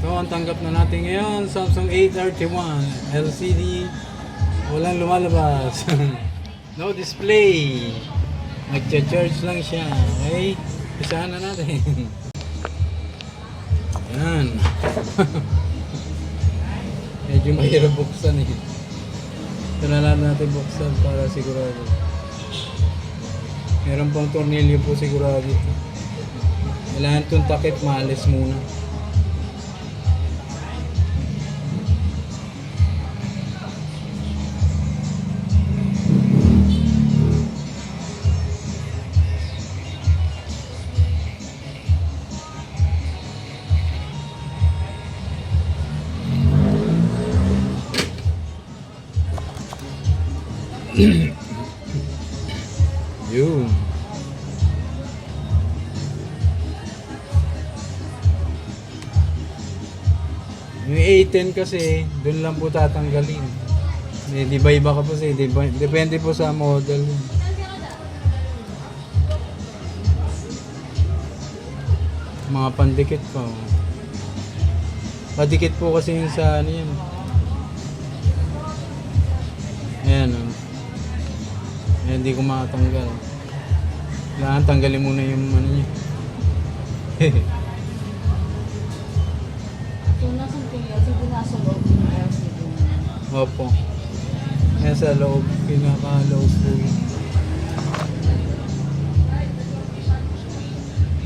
So, ang tanggap na natin ngayon, Samsung A31 LCD. Walang lumalabas. no display. Nagcha-charge lang siya. Okay? Isahan na natin. Yan. Medyo mahirap buksan eh. Ito natin buksan para sigurado. Meron pang tornilyo po sigurado. Kailangan itong takip maalis muna. Yun. Yung A10 kasi, dun lang po tatanggalin. Eh, di ba iba ka po kasi, di ba, depende po sa model. Mga pandikit pa. oh. Padikit po kasi yung sa ano yun. Ayan oh. Ayan, hindi ko makatanggal. Kailangan tanggalin muna yung ano niya. Kung nasan kayo, sige nasa loob ng LCD. Opo. Kaya sa loob, pinaka-loob po yun.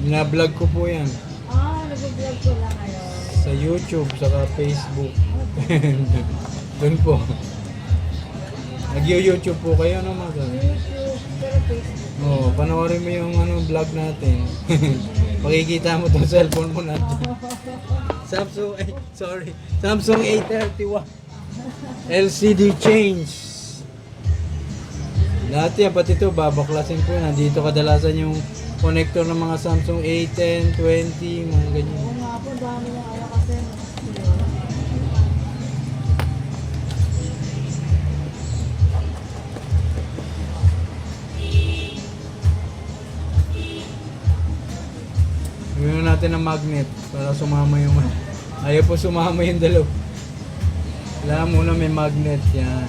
Bina-vlog ko po yan. Ah, nag-vlog ko lang ngayon. Sa YouTube, saka Facebook. Doon po. Nag-YouTube po kayo. YouTube, pero Facebook. Oo, oh, panoorin mo yung ano, vlog natin. Makikita mo itong cellphone mo natin. Samsung, ay, sorry. Samsung A31. LCD change. Yan, pati ito, babaklasin po. Nandito kadalasan yung connector ng mga Samsung A10, 20, mga ganyan. Natin ng magnet para sumama yung... Ayaw po sumama yung dalaw. Kailangan muna may magnet yan.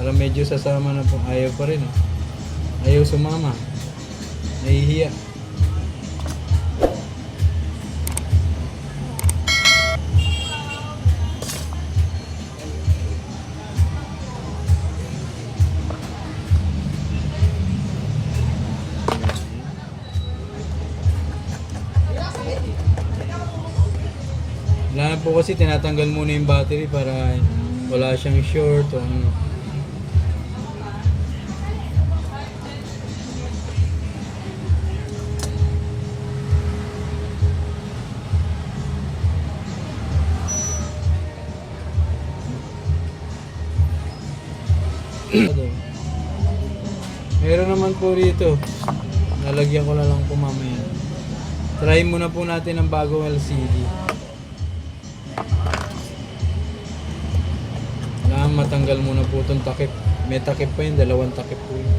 Para medyo sasama na po. Ayaw pa rin. Eh. Ayaw sumama. Nahihiya. Kasi tinatanggal muna yung battery para wala siyang short o ano. Meron naman po rito. Lalagyan ko na lang po mamaya. Try muna po natin ang bagong LCD. Kailangan matanggal muna po itong takip. May takip pa yun, dalawang takip po yun.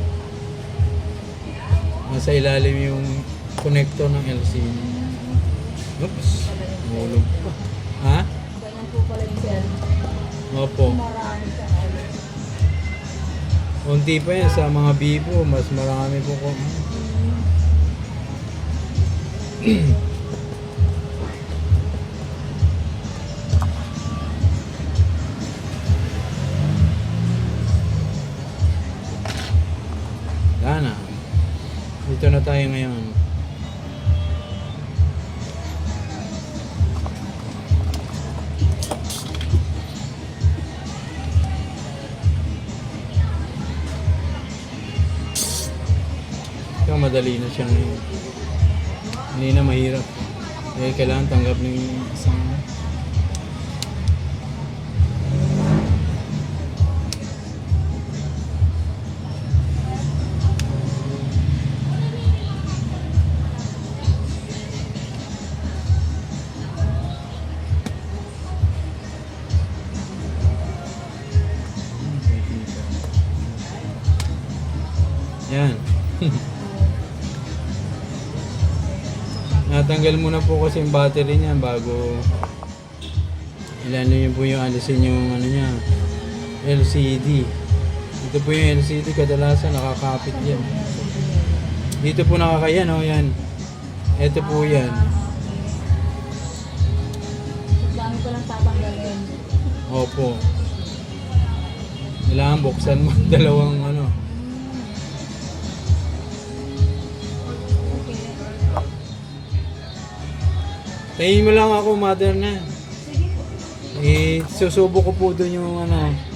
Nasa ilalim yung connector ng LCD. Oops, mahulog pa. Ha? Ganyan po pala yung cell. Opo. Unti pa yan sa mga Vivo, mas marami po ko. na tayo ngayon. Ito madali na siya ngayon. Hindi na mahirap. Eh, kailangan tanggap ng isang... Yan. Natanggal muna po kasi yung battery niya bago ilano yun po yung alisin yung ano niya LCD. Ito po yung LCD kadalasan nakakapit yan. Dito po nakakayan oh yan. Ito po yan. Dami ko lang tatanggalin. Opo. Kailangan buksan mo dalawang Tayin mo lang ako mother na. Sige po. Eh, susubo ko po doon yung ano.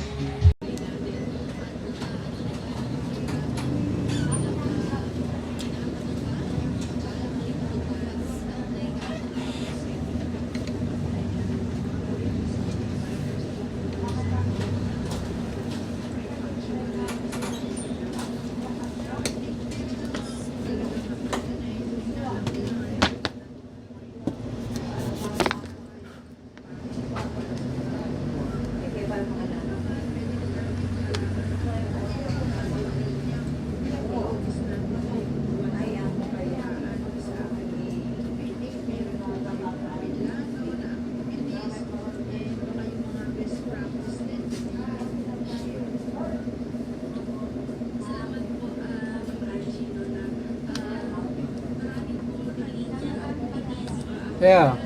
Yeah.